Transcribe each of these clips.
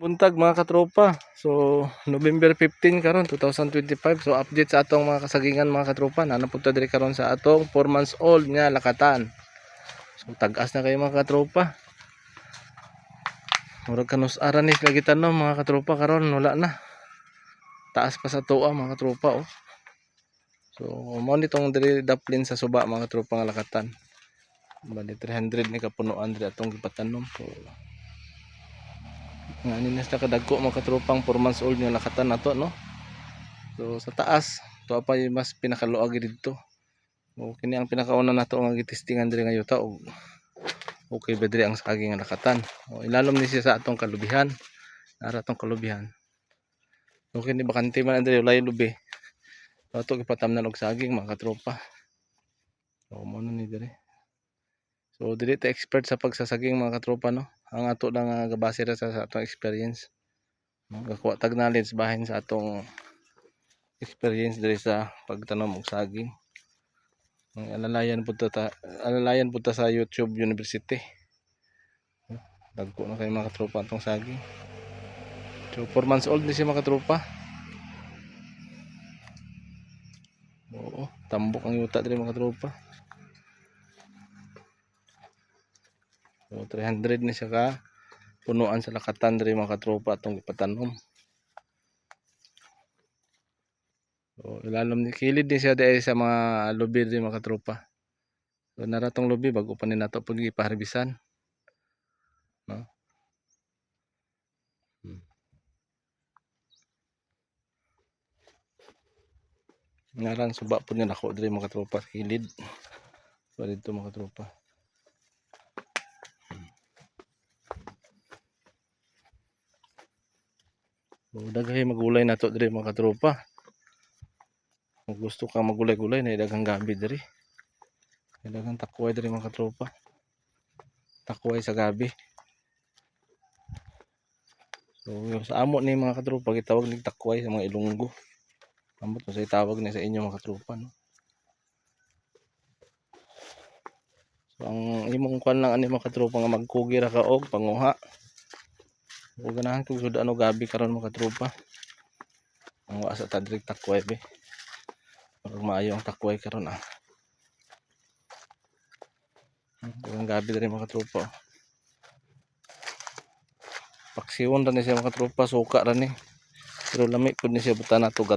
Buntag mga katropa. So November 15 karon 2025. So update sa atong mga kasagingan mga katropa. Nanapunta diri karon sa atong 4 months old nga lakatan. So tag-as na kayo mga katropa. Murag kanus aranis lagi tanom mga katropa karon wala na. Taas pa sa tuwa mga katropa oh. So mo nitong diri daplin sa suba mga katropa nga lakatan. Bali 300 ni kapunuan diri atong gipatanom. So nga ani na kadagko mga katropang 4 months old nga lakatan nato no? So sa taas to pa yung mas pinakaluag dito. O kini ang pinakauna nato nga gitistingan diri nga yuta og okay ba diri ang saging nga lakatan o ilalom ni siya sa atong kalubihan. Nara atong kalubihan. So kini bakante man diri layo lubi. Ato gipatamnan og saging mga katropa. So mo na ni diri so dili ta expert sa pagsasaging mga katropa no? Ang ato lang nga gabase ra sa, sa atong experience. Gakuha tag knowledge bahin sa atong experience diri sa pagtanom og saging. Ang alalayan pud ta alalayan pud ta sa YouTube University. Dagko na kay mga katropa atong saging. So 4 months old ni siya mga katropa. Oo tambok ang yuta diri mga katropa 300 ni siya ka punuan sa lakatan diri mga katropa atong ipatanom. So ilalom ni kilid din siya dahil sa mga lubi diri mga katropa. So naratong lubi bago pa ni nato pud ipaharbisan. No? Hmm. Ngaran suba po niya nako diri mga katropa kilid. So dito mga katropa. So, daghay magulay na to diri mga katropa. Kung gusto ka magulay-gulay na daghang gabi diri. Daghang takway diri mga katropa. Takway sa gabi. So yung sa amo ni mga katropa gitawag ni takway sa mga ilunggo. Ambot sa itawag ni sa inyo mga katropa no. So ang imong kwan lang ani mga katropa nga magkugi ra ka og panguha. O ganahan kog sud ano gabi karon mga tropa. Ang wa sa tadrig takway be. Pag maayo ang takway karon ah. Ang gabi diri mga tropa. Paksiwon ra ni siya mga tropa, suka ra ni. Pero lami pud ni siya buta na to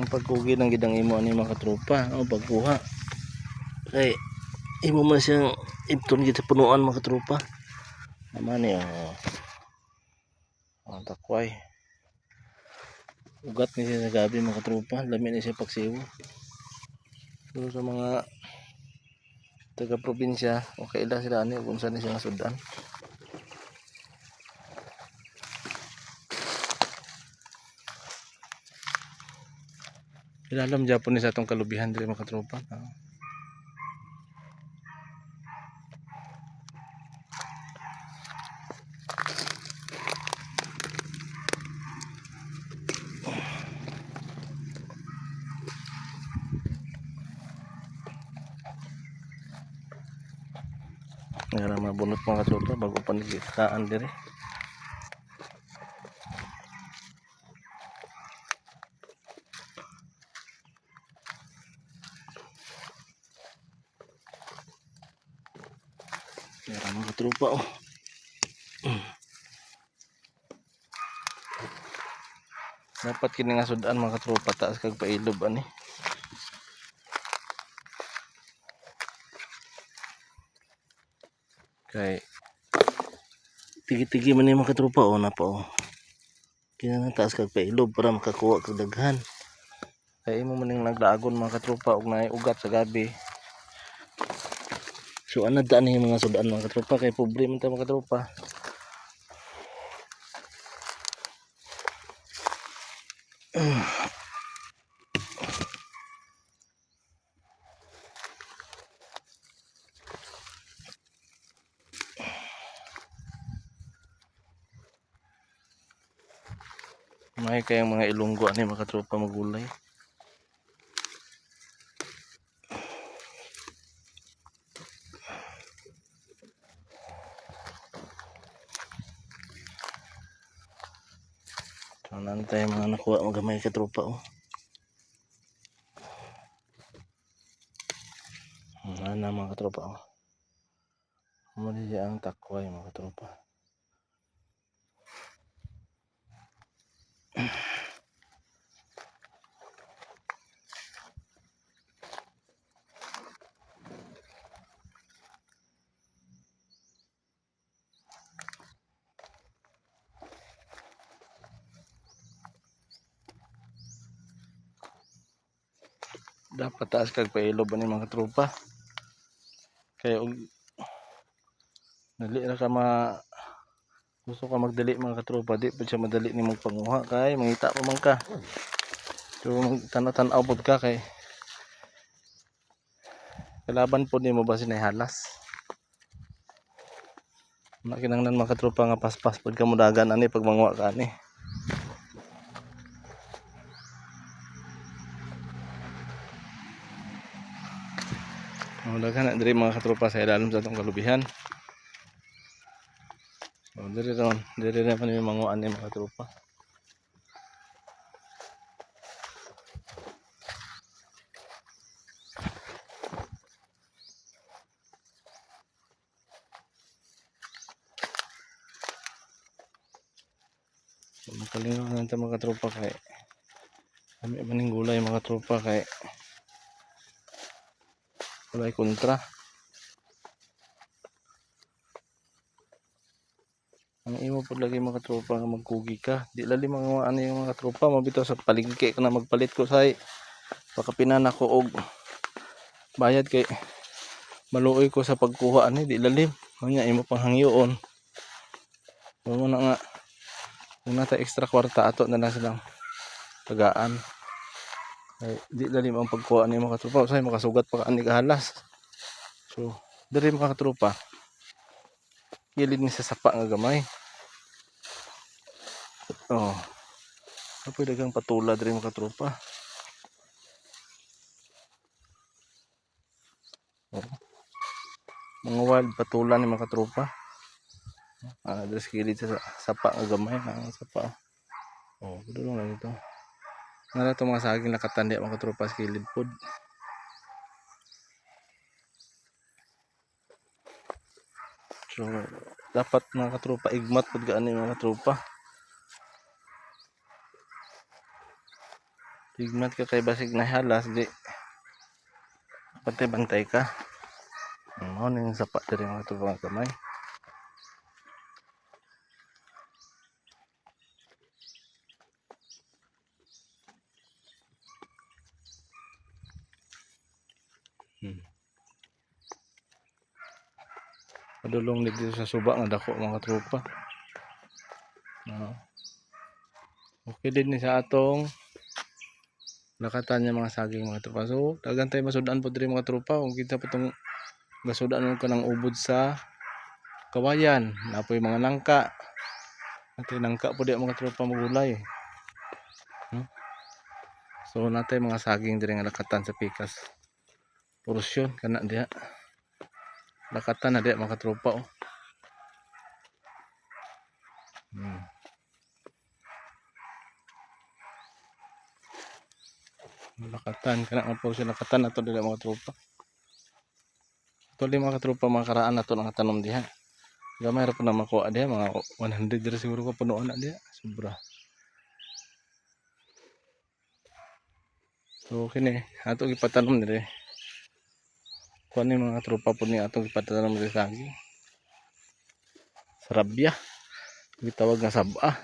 ang pagkugi ng gidang imo ani mga katropa o pagkuha. Kay imo man siyang ibton gid sa punuan mga katropa naman ni oh. Ang takway. Ugat ni siya sa gabi mga katropa lami ni siya pagsiwo so sa mga taga probinsya okay lang sila ani kung saan ni siya sudan Ilalam Japon ni sa atong kalubihan diri mga katropa. Ah. Ngara mabunot mga katropa bago pa nigitaan diri. Katropa oh. Dapat kini nga sudan mga katropa taas kag pailob ani. Kay tigi-tigi man ni mga katropa oh na pa oh. Kina na taas kag pailob para makakuha kag daghan. Kay imo man ning naglagon mga katropa og naay ugat sa gabi. So ano daan yung mga sudan mga katropa kay pobre man tayo mga katropa. May kayang mga ilunggo ani mga katropa magulay. So, nantay mga nakuha mga gamay katropa oh. Ano na mga katropa oh. Muli ang takway mga katropa. Dapat taas kag pailob ani mga tropa? Kaya og dali ra ka ma gusto ka magdali mga katropa. Di pa siya madali ni mong panguha. Kay mangita pa man ka. So tanaw-tanaw pod ka kay kalaban po ni mo ba halas? Makinanglan mga katropa nga paspas pag kamudagan ani pag manguha ka ani Daghan na diri mga katropa sa ilalim sa atong kalubihan. Oh, diri ron, diri na pa ni manguan ni mga katropa. Makalingaw na mga katropa kay kami maning gulay mga tropa kay Walay kontra. Ang imo po lagi mga tropa nga magkugi ka. Di lali mga ano yung mga tropa mabitaw sa paligke ka na magpalit ko say. Pakapinan ako og bayad kay maluoy ko sa pagkuha ani di lalim. Nya imo pang hangyoon. Mo na nga kung nata extra kwarta ato na lang silang tagaan. Ay, di dali ang pagkuha ni mga katropa. Say makasugat pa ani kahalas. So, diri mga katropa. Gilid ni sa sapa nga gamay. Oh. Apoy dagang patula diri mga katropa. Oh. Mga wild patula ni mga katropa. Ah, diri sa sapa nga gamay, ang sapa. Oh, gudulong lang ito. Nara itong mga saging nakatandi mga katropa sa kilid pod. So, dapat mga katropa igmat pod gaani mga katropa. Igmat ka kay basig na halas di pati bantay ka. Ano ning sapat diri mga katropa nga kamay. Hmm. Padulong ni sa suba nga dako mga tropa. No. Okay din ni sa atong lakatan niya mga saging mga tropa. So, dagan tayo masudan po diri mga tropa. Kung kita po itong gasudan ko ng ubod sa kawayan. Napoy mga nangka. Natin nangka po di mga tropa magulay. Hmm? So, natay mga saging diri nga lakatan sa pikas porsyon kana diha. Lakatan na diha mga tropa oh. Hmm. lakatan kana nga porsyon lakatan ato diha mga tropa Tuloy mga tropa mga karaan nato nga tanom diha. Gamay ra po na makuha diha mga 100 dira siguro ko punuan na diha. Sobra. So kini ato gipatanom dire kuan ni mga tropa po ni atong diri sa agi sarabya gitawag nga saba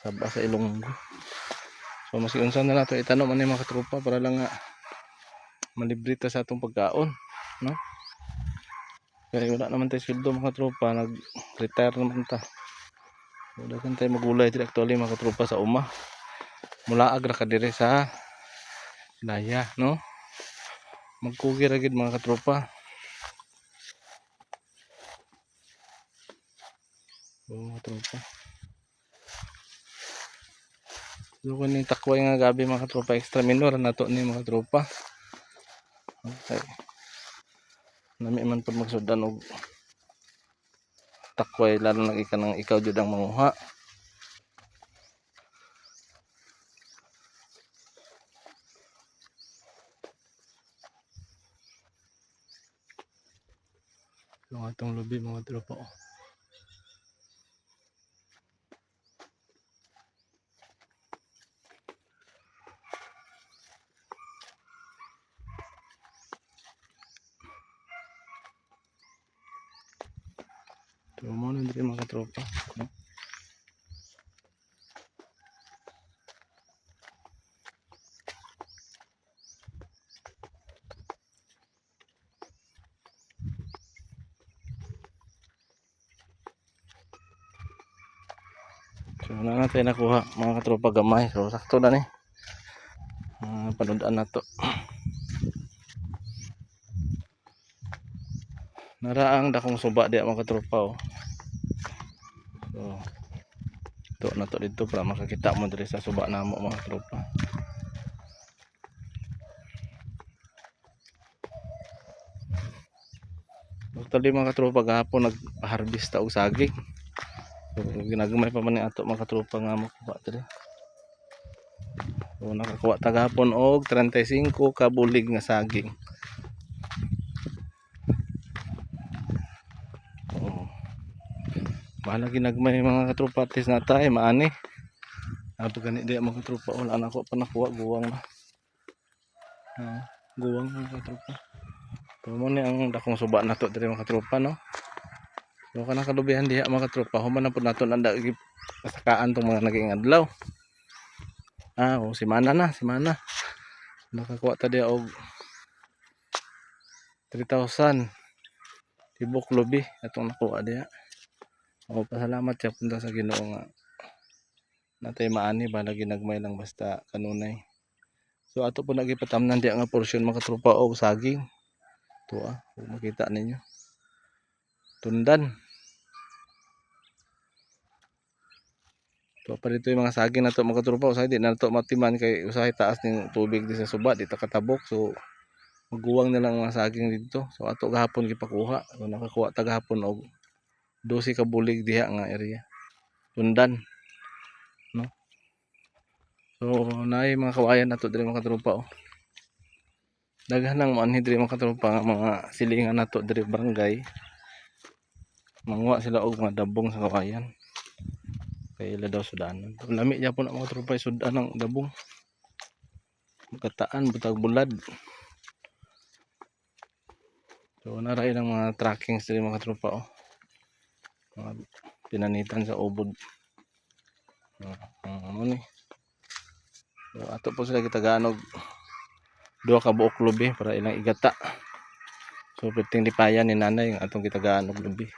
saba sa ilonggo. So masiunsa na nato itanom ani mga tropa para lang nga malibre sa atong pagkaon no? Kaya wala naman tayo sildo mga tropa. Nag retire naman ta. Wala kan tayo magulay diri actually mga tropa sa uma. Mula agra ka diri sa daya no magkugi ra gid mga katropa oh mga tropa So kung takway nga gabi mga katropa extra minor na to ni mga tropa. Okay. Nami man pud magsudan og takway lalo na ika ng ikaw jud ang manguha. Yung atong lubi mga tropa. oh. So mo na mga tropa. No? So na natin nakuha mga katropa gamay. So sakto na ni. Uh, panudaan na to. Naraang dakong suba di mga katropa oh. So to na to dito para makakita mo diri sa suba namo mga katropa. Actually mga katropa gahapon nag-harvest ta og saging. So, ginagmay pa man ni ato mga katropa nga makuha diri. So nakakuha ta gahapon og 35 ka bulig nga saging. Oo. Bahala ginagmay mga katropa at least na tayo maani. Apo gani di mga katropa wala na ako pa guwang na. Ah, guwang mga katropa. So mo ni ang dakong suba nato diri mga katropa no. So kana kalubihan diha mga katropa human na pud nato nanda pasakaan tong mga naging adlaw. Ah, oh, si Mana na, si Mana. Nakakuha ta diha og 3,000 tibok lubi atong nakuha diha. Ako pasalamat siya punta sa Ginoo nga natay maani ba lagi nagmay lang basta kanunay. So ato po nagipatamnan diha nga porsyon mga tropa og saging. To ah, makita ninyo. Tundan. To pa dito yung mga saging na to mga tropa usahay di na to matiman kay usahay taas ning tubig di sa suba di ta katabok so maguwang na lang ang mga saging dito. So ato gahapon gipakuha. So nakakuha ta gahapon og 12 ka bulig diha nga area. Tundan. No? So naay mga kawayan nato diri mga tropa oh. Daghan nang maanhi diri mga mga silingan nato diri barangay. Manguha sila og mga dabong sa kawayan. Kay ila daw sudanan. Lami gyapon ang mga tropa sudan ng dabong. Kataan butag bulad. So naray ng mga trackings diri mga tropa oh. Mga pinanitan sa ubod. Ah, ano ni? So ato po sila gitaganog duha ka buok lubi para ilang igata. So pwedeng lipayan ni nanay ang atong gitaganog lubi.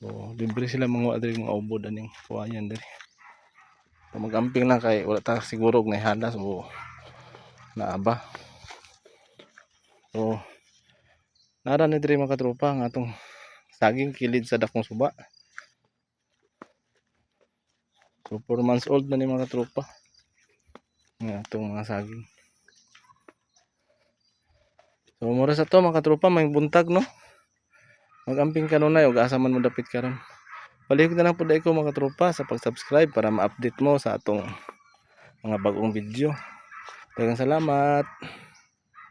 So libre sila mga diri mga ubod aning kuwayan diri. So, magamping lang kay wala ta siguro og nahala so naaba. So Nara ni diri mga katropa nga atong saging kilid sa dakong suba. So 4 months old na ni mga katropa. Nga atong mga saging. So mura sa to mga katropa may buntag no. Magamping kanunay og asa man mo dapit karon. Palihog na lang po ko mga katropa sa pag-subscribe para ma-update mo sa atong mga bagong video. Daghang salamat.